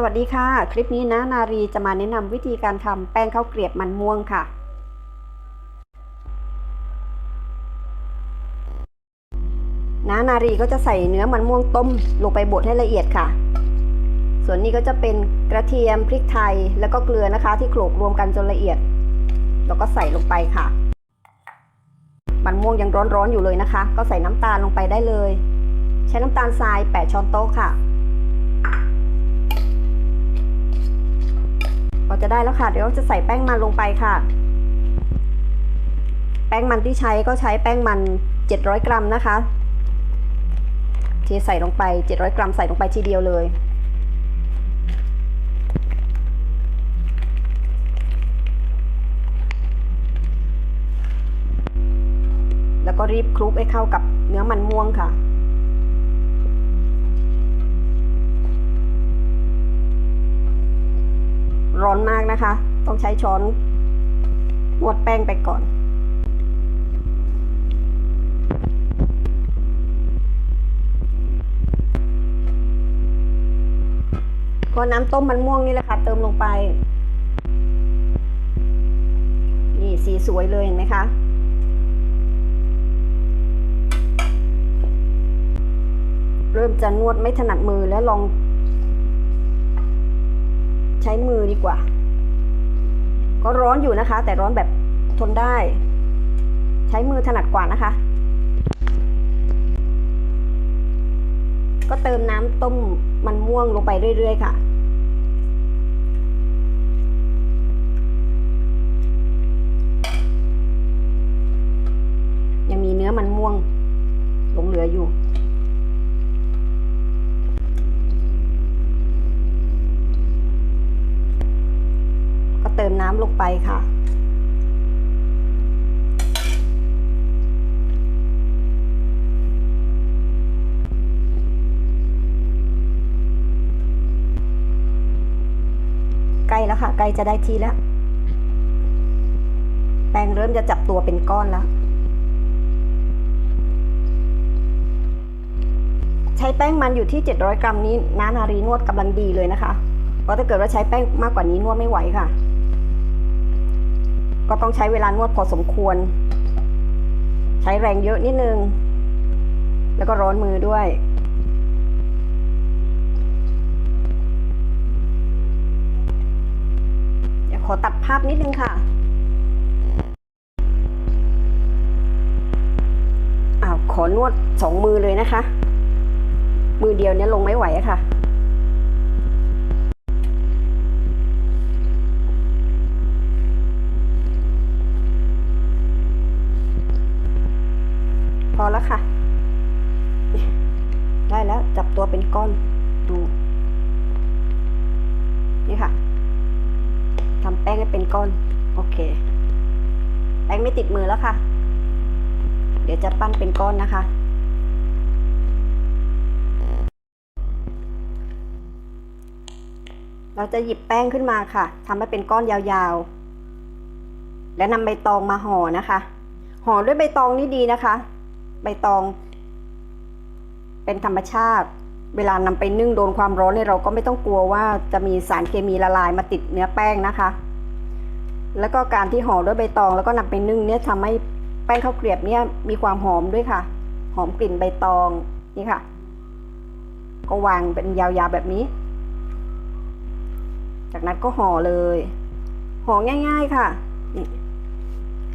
สวัสดีค่ะ คลิปนี้นะนารีจะมาแนะนำวิธีการทำแป้งข้าวเกรียบมันม่วงค่ะนานารีก็จะใส่เนื้อมันม่วงต้มลงไปบดให้ละเอียดค่ะ ส่วนนี้ก็จะเป็นกระเทียมพริกไทยแล้วก็เกลือนะคะ ที่โขลกรวมกันจนละเอียด แล้วก็ใส่ลงไปค่ะ มันม่วงยังร้อนๆอยู่เลยนะคะ ก็ใส่น้ำตาลลงไปได้เลย ใช้น้ำตาลทราย 8 ช้อนโต๊ะค่ะ จะได้แล้วค่ะ เดี๋ยวจะใส่แป้งมันลงไปค่ะ แป้งมันที่ใช้ก็ใช้แป้งมัน 700 กรัมนะคะเทใส่ลงไป 700 กรัมใส่ลงไปทีเดียวเลยแล้วก็รีบคลุกให้เข้ากับเนื้อมันม่วงค่ะ ร้ อนมากนะคะ ต้องใช้ช้อนนวดแป้งไปก่อน ก็น้ำต้มมันม่วงนี่แหละค่ะ เติมลงไป นี่สีสวยเลยเห็นไหมคะเริ่มจะนวดไม่ถนัดมือแล้วลอง ใช้มือดีกว่า ก็ร้อนอยู่นะคะ แต่ร้อนแบบทนได้ ใช้มือถนัดกว่านะคะ ก็เติมน้ำต้มมันม่วงลงไปเรื่อย ๆ ค่ะ ยังมีเนื้อมันม่วงหลงเหลืออยู่ ก็เติม น้ำลงไปค่ะ ใกล้แล้วค่ะ ใกล้จะได้ทีแล้ว แป้งเริ่มจะจับตัวเป็นก้อนแล้ว ใช้แป้งมันอยู่ที่ 700 กรัมนี้น้านารีนวดกำลังดีเลยนะคะ เพราะถ้าเกิดว่าใช้แป้งมากกว่านี้นวดไม่ไหวค่ะ ก็ต้องใช้เวลานวดพอสมควร ใช้แรงเยอะนิดนึง แล้วก็ร้อนมือด้วย เดี๋ยวขอตัดภาพนิดนึงค่ะอ้าวขอนวดสองมือเลยนะคะ มือเดียวเนี้ยลงไม่ไหวอะค่ะ พอแล้วค่ะ ได้แล้วจับตัวเป็นก้อนดู นี่ค่ะทำแป้งให้เป็นก้อน โอเค แป้งไม่ติดมือแล้วค่ะ เดี๋ยวจะปั้นเป็นก้อนนะคะ เราจะหยิบแป้งขึ้นมาค่ะทำให้เป็นก้อนยาวๆ แล้วนำใบตองมาห่อนะคะ ห่อด้วยใบตองนี่ดีนะคะ ใบตอง เป็นธรรมชาติ เวลานำไปนึ่งโดนความร้อนเนี่ยเราก็ไม่ต้องกลัวว่าจะมีสารเคมีละลายมาติดเนื้อแป้งนะคะ แล้วก็การที่ห่อด้วยใบตองแล้วก็นำไปนึ่งเนี่ยทำให้แป้งข้าวเกรียบเนี่ยมีความหอมด้วยค่ะ หอมกลิ่นใบตองนี่ค่ะ ก็วางเป็นยาวๆแบบนี้ จากนั้นก็ห่อเลยห่อง่าย ๆ ค่ะนี่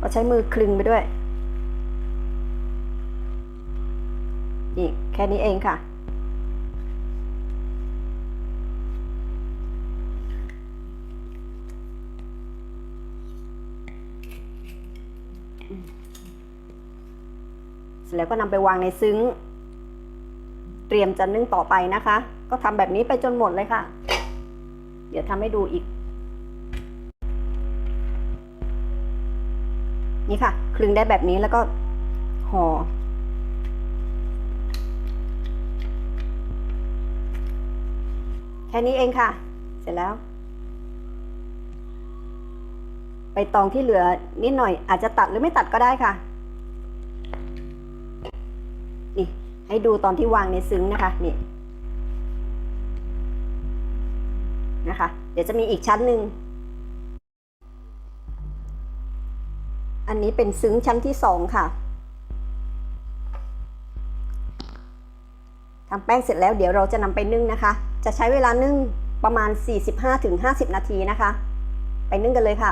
ก็ใช้มือคลึงไปด้วย นี่แค่นี้เองค่ะ เสร็จแล้วก็นำไปวางในซึ้ง เตรียมจะนึ่งต่อไปนะคะ ก็ทำแบบนี้ไปจนหมดเลยค่ะ เดี๋ยวทำให้ดูอีก นี่ค่ะ คลึงได้แบบนี้แล้วก็ห่อ ค่นี้เองค่ะ เสร็จแล้วใบตองที่เหลือนิดหน่อย อาจจะตัดหรือไม่ตัดก็ได้ค่ะ นี่ ให้ดูตอนที่วางในซึ้งนะคะ นี่ นะคะ เดี๋ยวจะมีอีกชั้นหนึ่ง อันนี้เป็นซึ้งชั้นที่สองค่ะ ทำแป้งเสร็จแล้วเดี๋ยวเราจะนำไปนึ่งนะคะ จะใช้เวลานึ่งประมาณ 45-50 นาทีนะคะ ไปนึ่งกันเลยค่ะ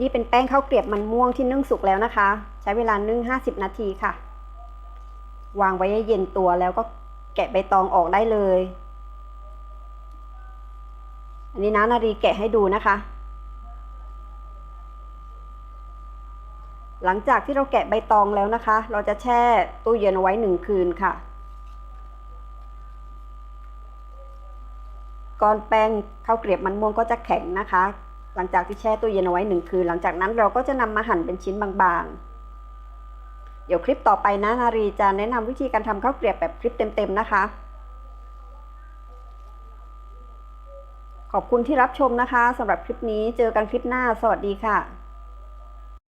นี่เป็นแป้งข้าวเกรียบมันม่วงที่นึ่งสุกแล้วนะคะ ใช้เวลานึ่ง 50 นาทีค่ะ วางไว้ให้เย็นตัวแล้วก็แกะใบตองออกได้เลย อันนี้นะนารีแกะให้ดูนะคะ หลังจากที่เราแกะใบตองแล้วนะคะ เราจะแช่ตู้เย็นไว้หนึ่งคืนค่ะ ก้อนแป้งข้าวเกรียบมันม่วงก็จะแข็งนะคะ หลังจากที่แช่ตู้เย็นเอาไว้หนึ่งคืน หลังจากนั้นเราก็จะนำมาหั่นเป็นชิ้นบางๆ เดี๋ยวคลิปต่อไปนะนารีจะแนะนำวิธีการทำข้าวเกรียบแบบคลิปเต็มๆนะคะ ขอบคุณที่รับชมนะคะสำหรับคลิปนี้เจอกันคลิปหน้า สวัสดีค่ะ